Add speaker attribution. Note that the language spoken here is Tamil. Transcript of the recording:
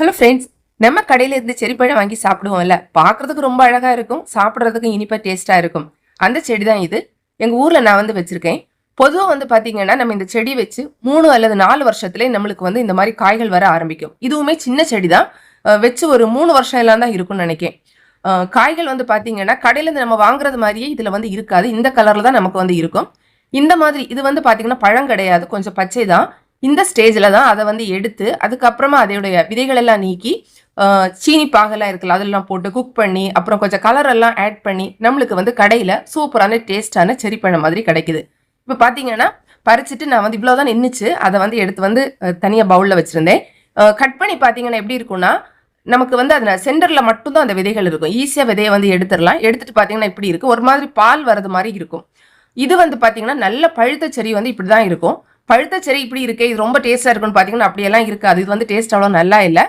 Speaker 1: ஹலோ ஃப்ரெண்ட்ஸ் நம்ம கடையில் இருந்து செரி வாங்கி சாப்பிடுவோம்ல. பார்க்கறதுக்கு ரொம்ப அழகாக இருக்கும். சாப்பிட்றதுக்கு இனிப்பாக டேஸ்ட்டாக இருக்கும். அந்த செடி தான் இது. எங்கள் ஊரில் நான் வந்து வச்சுருக்கேன். பொதுவாக வந்து பார்த்தீங்கன்னா நம்ம இந்த செடி வச்சு மூணு அல்லது நாலு வருஷத்துலேயே நம்மளுக்கு வந்து இந்த மாதிரி காய்கள் வர ஆரம்பிக்கும். இதுவுமே சின்ன செடி தான். வச்சு ஒரு மூணு வருஷம் எல்லாம் தான் இருக்கும்னு நினைக்கேன். காய்கள் வந்து பார்த்திங்கன்னா கடையிலேருந்து நம்ம வாங்குறது மாதிரியே இதில் வந்து இருக்காது. இந்த கலரில் தான் நமக்கு வந்து இருக்கும். இந்த மாதிரி இது வந்து பார்த்திங்கன்னா பழம் கிடையாது. கொஞ்சம் பச்சை தான். இந்த ஸ்டேஜில் தான் அதை வந்து எடுத்து அதுக்கப்புறமா அதோடைய விதைகளெல்லாம் நீக்கி சீனி பாகெல்லாம் இருக்குல்ல அதெல்லாம் போட்டு குக் பண்ணி அப்புறம் கொஞ்சம் கலரெல்லாம் ஆட் பண்ணி நம்மளுக்கு வந்து கடையில் சூப்பரான டேஸ்டான செரி பழம் மாதிரி கிடைக்குது. இப்போ பார்த்தீங்கன்னா பறிச்சுட்டு நான் வந்து இவ்வளோ தான் நின்றுச்சு அதை வந்து எடுத்து வந்து தனியாக பவுலில் வச்சுருந்தேன். கட் பண்ணி பார்த்தீங்கன்னா எப்படி இருக்கும்னா நமக்கு வந்து அதில் சென்டரில் மட்டும்தான் அந்த விதைகள் இருக்கும். ஈஸியாக விதையை வந்து எடுத்துடலாம். எடுத்துகிட்டு பார்த்தீங்கன்னா இப்படி இருக்கும் ஒரு மாதிரி பால் வரது மாதிரி இருக்கும். இது வந்து பார்த்தீங்கன்னா நல்ல பழுத்த செடி வந்து இப்படி தான் இருக்கும். பழுத்த செரி இப்படி இருக்கு இது ரொம்ப டேஸ்ட்டாக இருக்குன்னு பார்த்தீங்கன்னா அப்படியெல்லாம் இருக்காது. இது வந்து டேஸ்ட் அவ்வளோ நல்லா இல்லை.